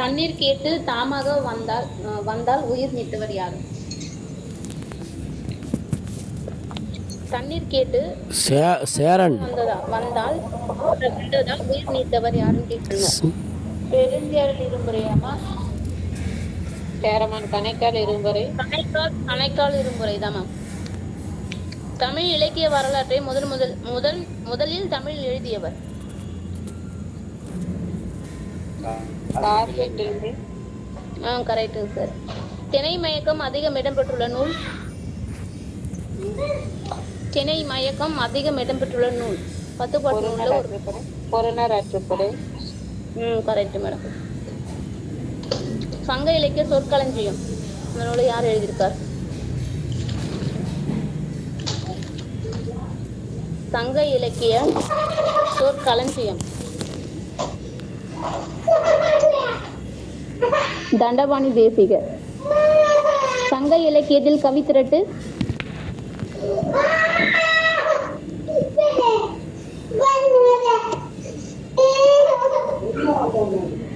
தண்ணீர் கேட்டு தாமாக வந்தால் வந்தால் உயிர் நீத்தவர் யார்? தண்ணீர் கேட்டு சேரன். வந்தால் வந்ததால் உயிர் நீத்தவர் யாருன்னு கேட்கணும் பெருந்தியாரில் இரும்புறையாமா சேரமான் கணைக்கால் இரும்புறை கணைக்கால். கணைக்கால் இருமுறை தான் தமிழ் இலக்கிய வரலாற்றை முதல் முதல் முதல் முதலில் தமிழ் எழுதியவர். ஆ கரெக்டு சார் திணை மயக்கம் அதிகம் இடம்பெற்றுள்ள நூல்? திணை மயக்கம் அதிகம் இடம்பெற்றுள்ள நூல். பத்து பாட்டு நூல்ல ஒரு ஆற்றுப்படை ம் கரெக்ட் மேடம் சங்க இலக்கிய சொற்களஞ்சியம். நூலை யார் எழுதியிருக்கார்? சங்க இலக்கிய சொற்களஞ்சியம். தண்டபாணி தேசிக. சங்க இலக்கியத்தில் கவித்திரட்டு சங்க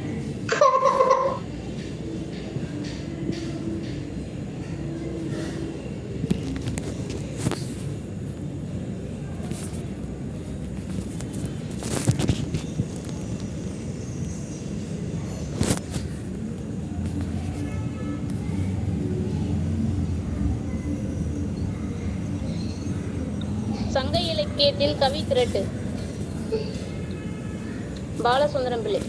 இலக்கியத்தில் கவி திரட்டு. பாலசுந்தரம் பிள்ளை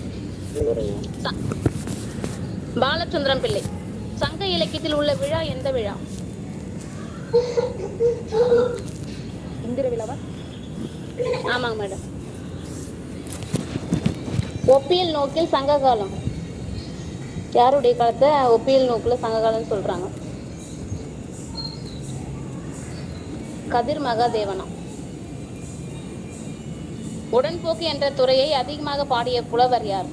பாலசுந்தரம் பிள்ளை சங்க இலக்கியத்தில் உள்ள விழா எந்த விழா? இந்திர விழாவா ஆமாங்க மேடம். ஒப்பியல் நோக்கில் சங்க காலம் யாருடைய காலத்தை ஒப்பியல் நோக்கில் சங்க காலம்னு சொல்றாங்க? கதிர் மகாதேவனா. உடன்போக்கு என்ற துறையை அதிகமாக பாடிய புலவர் யார்?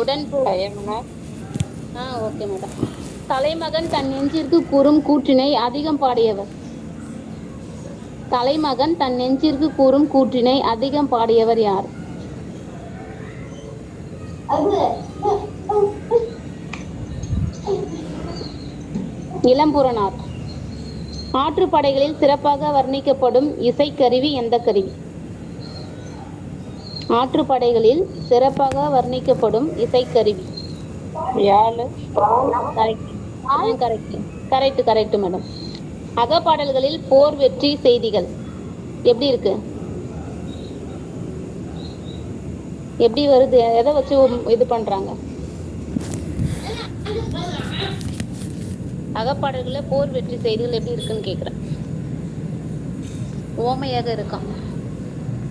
உடன்போக்கு ஆ ஓகே மேடம் தலைமகன் தன் நெஞ்சிற்கு கூறும் கூற்றினை அதிகம் பாடியவர். தலைமகன் தன் நெஞ்சிற்கு கூறும் கூற்றினை அதிகம் பாடியவர் யார்? இளம்புறனார். ஆற்றுப்படைகளில் சிறப்பாக வர்ணிக்கப்படும் இசைக்கருவி எந்த கருவி? ஆற்றுப்படைகளில் சிறப்பாக வர்ணிக்கப்படும் இசைக்கருவி. யாழ். கரெக்ட் கரெக்ட் கரெக்ட் மேடம் அகப்பாடல்களில் போர் வெற்றி செய்திகள். எப்படி இருக்கு? எப்படி வருது? எதை வச்சு இது பண்றாங்க? அகப்பாடல்களில் போர் வெற்றி செய்திகள் எப்படி இருக்குன்னு கேக்குறேன். ஓமையாக இருக்கான்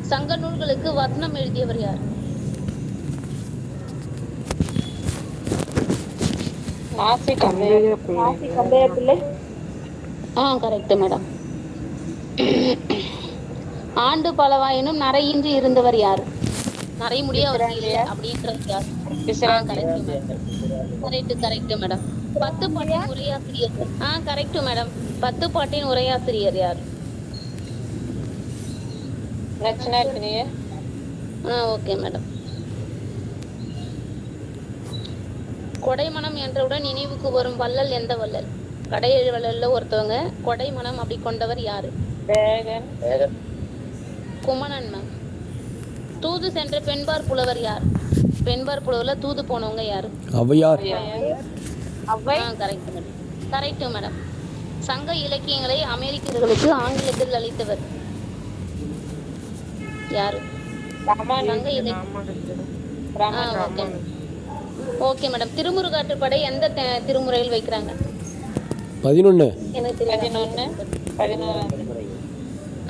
சங்க நூல்களுக்கு வர்ணம் எழுதியவர் யார்? ஆ கரெக்ட் மேடம் ஆண்டு பலவாயினும் நரையின்றி இருந்தவர் யார்? நரை முடிய இல்லை அப்படின்றது யார்? கரெக்ட் கரெக்ட் மேடம் பத்து பாட்டின் உரையாசிரியர். ஆ கரெக்ட் மேடம் பத்து பாட்டின் உரையாசிரியர் யார்? நச்சினார்க்கினிய ஆ ஓகே மேடம். கொடைமனம் என்றவுடன் நினைவுக்கு வரும் வள்ளல் எந்த வள்ளல்? கடையெழு வள்ளல்ல ஒருத்தவங்க கொடைமனம் அப்படி கொண்டவர் யாரு? வேகன். குமணன் மேம். தூது சென்ற பெண்பார் புலவர் யார்? பெண்பார் புலவர்ல தூது போனவங்க யாரு? Avvaiyar. Avvai correct madam. Correct madam. சங்க இலக்கியங்களை அமெரிக்கர்களுக்கு ஆங்கிலத்தில் அளித்தவர். யாரு? ஓகே. மேடம். திருமுருகாற்றுப்படை எந்த திருமுறையில் வைக்கிறாங்க? பதினொன்று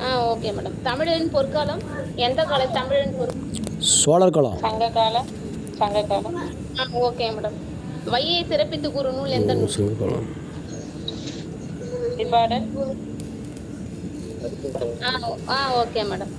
ஆ ஓகே மேடம். தமிழரின் பொற்காலம் எந்த கால தமிழரின் பொற் சோழர் காலம். சங்க காலம் சங்க காலம். Ah okay madam. வையை சிறப்பித்து கூறு நூல் எந்த நூல்? சோழர் காலம். ஆ ஓகே மேடம்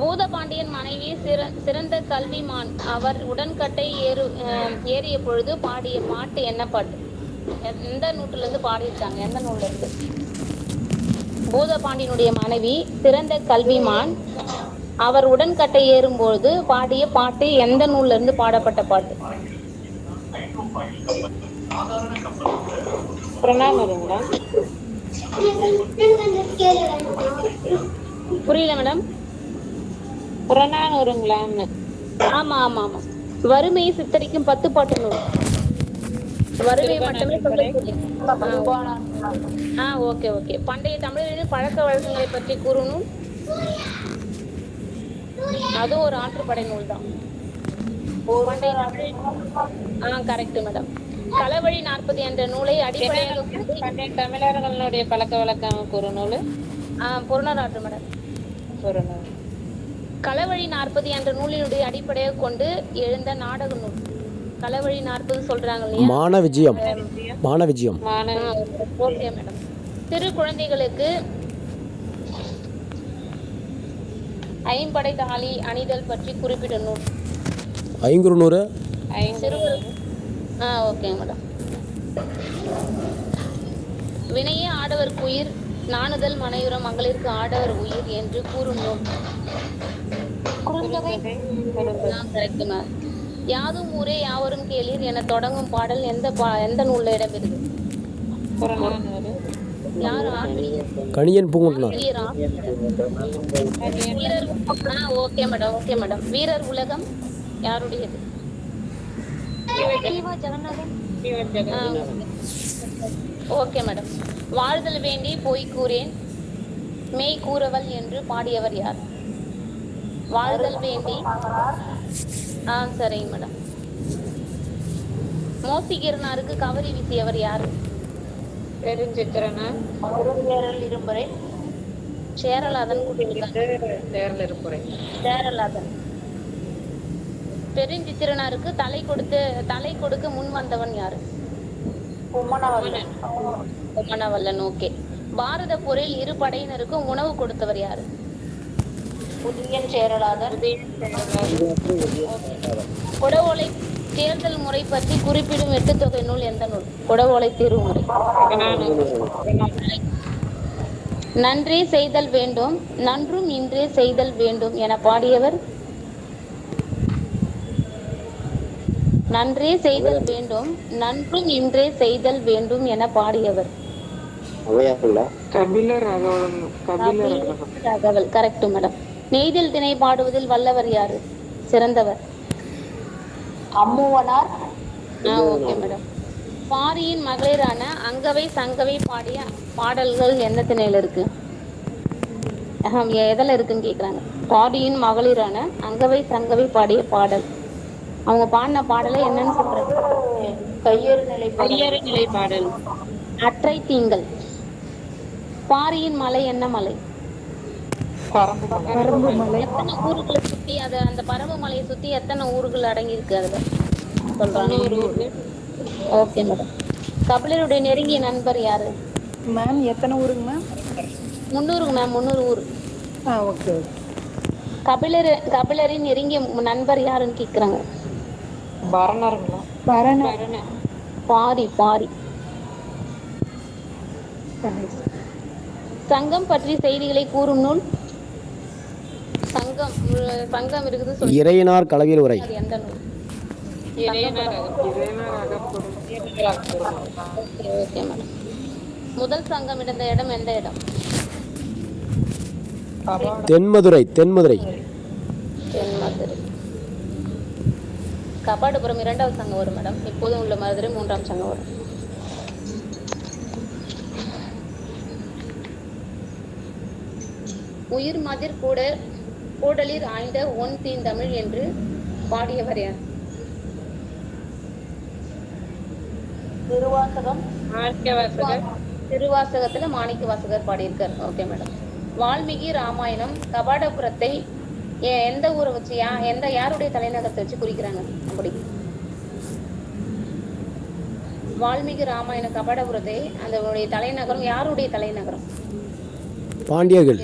பூதபாண்டியன் மனைவி சிற- சிறந்த கல்விமான் அவர் உடன்கட்டை ஏறு ஏறிய பொழுது பாடிய பாட்டு என்ன பாட்டு? எந்த நூற்றுல இருந்து பாடியிருக்காங்க? எந்த நூல்ல இருந்து பூதபாண்டியனுடைய மனைவி சிறந்த கல்விமான் அவர் உடன்கட்டை ஏறும்பொழுது பாடிய பாட்டு எந்த நூல்ல இருந்து பாடப்பட்ட பாட்டு? புரியல மேடம். புறநானூறுங்களான்னு. ஆமா ஆமா ஆமா. வறுமையை சித்தரிக்கும் பத்து பாட்டு நூல் வறுமை மட்டுமே ஆ ஓகே ஓகே. பண்டைய தமிழரின் பழக்க வழக்கங்களை பற்றி கூறணும். அதுவும் ஒரு ஆற்றுப்படை நூல் தான் ஆ கரெக்ட் மேடம் களவழி நாற்பது என்ற நூலை அடிப்படையாக தமிழர்களுடைய பழக்க வழக்கம் குறுநூல் ஆ புறநாற்று மேடம் குறுநூல் களவழி நாற்பது என்ற நூலினுடைய அடிப்படையாக கொண்டு எழுந்த நாடக நூல். களவழி நாற்பது சொல்றாங்க மான விஜயம் மான விஜயம் மாணவ ஓகே மேடம். சிறு குழந்தைகளுக்கு ஐம்படை தாலி அணிதல் பற்றி குறிப்பிட்ட நூல். ஐங்குறுநூறு. ஐந்து ஆ ஓகே மேடம். வினையே ஆடவர் உயிர் நாணுதல் மனையுறம் மகளிருக்கு ஆடவர் உயிர் என்று கூறும் நூல் யாதும் ஊரே யாவரும் கேளீர் என தொடங்கும் பாடல் எந்த பா எந்த நூல்ல இடம்பெறுது புறநானூறு. யார் ஆசிரியர் Kaniyan ah okay madam okay madam வீரர் உலகம் யாருடையது? ஓகே மேடம் வாழ்தல் வேண்டி போய் கூறேன். மெய் கூறவல் என்று பாடியவர் யார்? வாழ்தல் வேண்டி. ஆ சரிங்க மேடம். மோசிகிருநாருக்கு கவரி வீசியவர் யார்? பெருஞ்சித்திரனா? இரும்புரை. சேரலாதன் இருப்புரை சேரலாதன். பெருஞ்சித்திரனாருக்கு தலை கொடுத்து தலை கொடுக்க முன் வந்தவன் யாரு? உமனவல்லன் ஓகே. பாரத போரில் இரு படையினருக்கும் உணவு கொடுத்தவர் யாரு? உதயன் கொடவோலை தேர்தல் முறை பற்றி குறிப்பிடும் எட்டுத்தொகை நூல் எந்த நூல்? கொடவோலை தீர்வுமுறை நன்றே செய்தல் வேண்டும் நன்றும் இன்றே செய்தல் வேண்டும் என பாடியவர். நன்றே செய்தல் வேண்டும் நன்றும் இன்றே செய்தல் வேண்டும் என பாடியவர். கபிலர் அகவலம் கபிலர் அகவலம் தகவல் கரெக்ட் மேடம் நெய்தில் திணை பாடுவதில் வல்லவர் யாரு? சிறந்தவர். அம்முவனார்? ஆ ஓகே மேடம் பாரியின் மகளிரான அங்கவை சங்கவை பாடிய பாடல்கள் எந்த திணையில இருக்கு? எதில் இருக்குன்னு கேக்குறாங்க. பாரியின் மகளிரான அங்கவை சங்கவை பாடிய பாடல். அவங்க பாடின பாடலை என்னன்னு சொல்றாங்க கையேறு நிலை கையறு நிலை பாடல் அற்றை தீங்கள். பாரியின் மலை என்ன மலை? பரம்பு மலை. எத்தனை ஊர்களை சுத்தி அத அந்த பரம்பு மலையை சுத்தி எத்தனை ஊர்கள் அடங்கி இருக்கு அதுல சொல்றாங்க ஓகே மேடம். கபிலருடைய நெருங்கிய நண்பர் யாரு? மேம் எத்தனை ஊருங்க மேம்? முந்நூறுங்க மேம் முந்நூறு ஊர். ஆ ஓகே ஓகே. கபிலர் கபிலரின் நெருங்கிய நண்பர் யாருன்னு கேக்குறாங்க. பரணருங்களா பரண பாரி பாரி. சங்கம் பற்றி செய்திகளை கூறும் நூல். சங்கம் சங்கம் இருக்குது சொல்லி இறையனார் கலவியல் உரை. எந்த நூல்? முதல் சங்கம் இருந்த இடம் எந்த இடம்? தென்மதுரை தென்மதுரை. தென்மதுரை. கபாடபுரம் இரண்டாவது சங்கம் வரும் மேடம். இப்போதும் உள்ள மதுரை மூன்றாம் சங்கம் வரும். உயிர் மதிர் கூட கூடலில் ஆய்ந்த ஒன் தீந்தமிழ் என்று பாடியவர் யார்? திருவாசகம். திருவாசகத்துல மாணிக்க வாசகர் பாடியிருக்கார். Okay madam. வால்மீகி ராமாயணம் கபாடபுரத்தை எந்த ஊரை வச்சு யா எந்த யாருடைய தலைநகரத்தை வச்சு குறிக்கிறாங்க? அப்படி. வால்மீகி ராமாயண கபாடபுரத்தை அதனுடைய தலைநகரம் யாருடைய தலைநகரம்? பாண்டியர்கள்.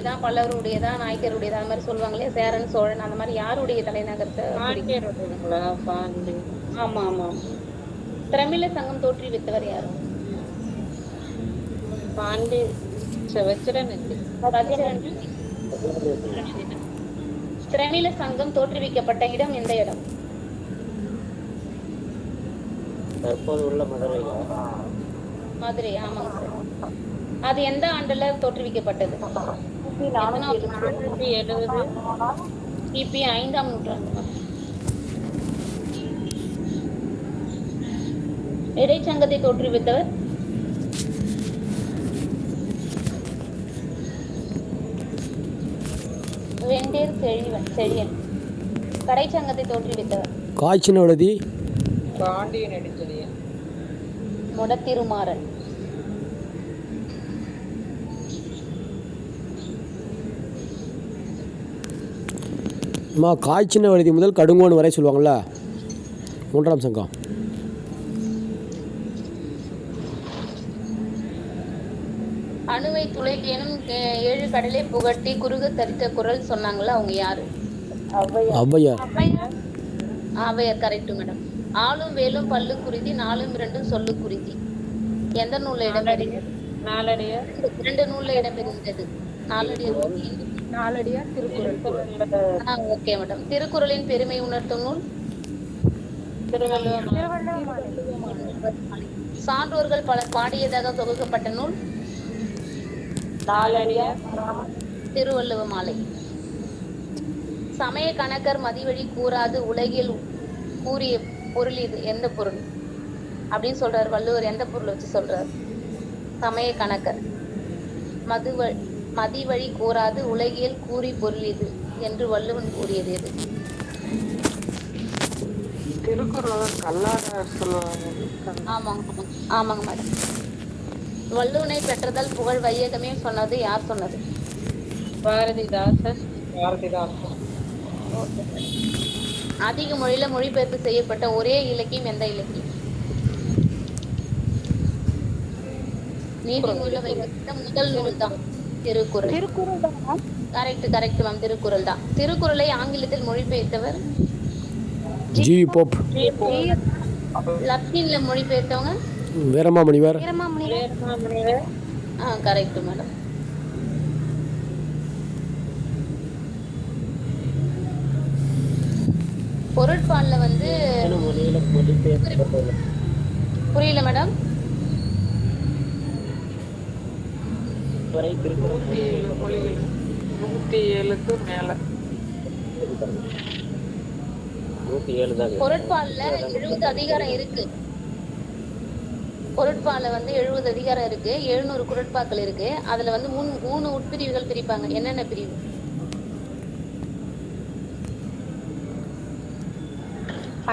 நாயக்கருடையதா அந்த மாதிரி சொல்லுவாங்களே சேரன் சோழன் அந்த மாதிரி யாருடைய தலைநகரத்தை ஆமா ஆமா. திரமிழ சங்கம் தோற்றுவித்தவர் யாரு? பாண்டி திரமிழ சங்கம் தோற்றுவிக்கப்பட்ட இடம் எந்த இடம்? தற்போது உள்ள மதுரையா மதுரை ஆமாங்க சார். அது எந்த ஆண்டுல தோற்றுவிக்கப்பட்டது? நானூற்றி எழுபது? கிபி ஐந்தாம் நூற்றாண்டு. இடைச்சங்கத்தை தோற்றுவித்தவர்? வெண்டேர் செழிவன் செழியன். கடைச்சங்கத்தை தோற்றுவித்தவர்? காய்ச்சின எழுதி பாண்டியன் முடத்திருமாறன். அம்மா காய்ச்சின எழுதி முதல் கடுங்கோன் வரை சொல்லுவாங்கள்ல மூன்றாம் சங்கம். அணுவை துளைக்கேனும் ஏ- ஏழு கடலை புகட்டி குறுக தரித்த குரல் சொன்னாங்கல்ல அவங்க யாரு? ஔவையார். ஆவையார் கரெக்ட் மேடம் ஆளும் வேலும் பல்லு குருதி நாலும் இரண்டும் சொல்லு குருதி. எந்த நூல்ல இடம்பெறுகிறது நாலடியார். இரண்டு நூல்ல இடம்பெறுகிறது நாலடியார். நாலடியார் திருக்குறள். Okay madam. திருக்குறளின் பெருமை உணர்த்தும் நூல்? சான்றோர்கள் பலர் பாடியதாக தொகுக்கப்பட்ட நூல்? திருவள்ளுவ மாலை. சமய கணக்கர் மதிவழி கூறாது உலகில் கூறிய பொருள் இது. எந்த பொருள்? அப்படின்னு சொல்றாரு வள்ளுவர். எந்த பொருள் வச்சு சொல்றாரு? சமய கணக்கர். மதுவ மதிவழி கூறாது உலகியல் கூறி பொருள் இது என்று வள்ளுவன் கூறியது எது? ஆமாங்க ஆமாங்க மேடம். வள்ளுவனை பெற்றதால் புகழ் வையகமே சொன்னது யார் சொன்னது? பாரதிதாசன். பாரதிதாசன். அதிக மொழியில மொழிபெயர்ப்பு செய்யப்பட்ட ஒரே இலக்கியம் எந்த இலக்கியம்? நீதி நூல்ல வைக்கப்பட்ட முதல் நூல் தான் Thirukkural. Correct correct ma'am Thirukkural தான் திருக்குறளை ஆங்கிலத்தில் மொழிபெயர்த்தவர் ஜி போப் லத்தீன்ல மொழிபெயர்த்தவங்க? Veerama Munivar Veeramamunivar. Ah correct madam பொருட்பால்ல வந்து புரியல மேடம் வரை நூற்றி ஏழு மொழிகள் நூற்றி ஏழுக்கு மேல. நூற்றி ஏழு தான். பொருட்பால்ல எழுபது அதிகாரம் இருக்கு. பொருட்பால்ல வந்து எழுபது அதிகாரம் இருக்கு. எழுநூறு குரட்பாக்கள் இருக்கு. அதுல வந்து மூணு மூணு உட்பிரிவுகள் பிரிப்பாங்க. என்னென்ன பிரிவு?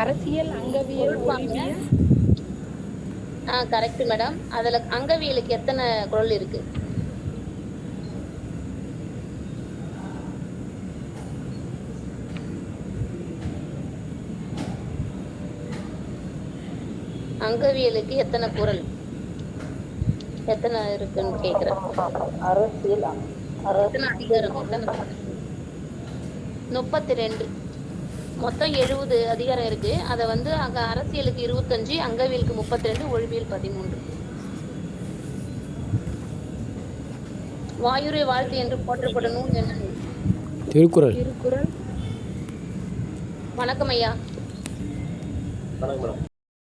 அரசியல் அங்கவியல் கரெக்ட் மேடம் அதுல அங்கவியலுக்கு எத்தனை குரல் இருக்கு? அங்கவியலுக்கு எத்தனை குரல்? எத்தனை இருக்குன்னு கேக்குறேன். அரசியல் எத்தனை அதிகாரம்? எத்தனை குறள்? முப்பத்தி ரெண்டு மொத்தம் எழுபது அதிகாரம் இருக்கு. அதை வந்து அங்க அரசியலுக்கு இருபத்தஞ்சு அங்கவியலுக்கு முப்பத்தி ரெண்டு ஒழிவியல் பதிமூன்று. வாயுரை வாழ்த்து என்று போற்றப்படும் நூல் என்ன? திருக்குறள். திருக்குறள். வணக்கம் ஐயா. வணக்கம்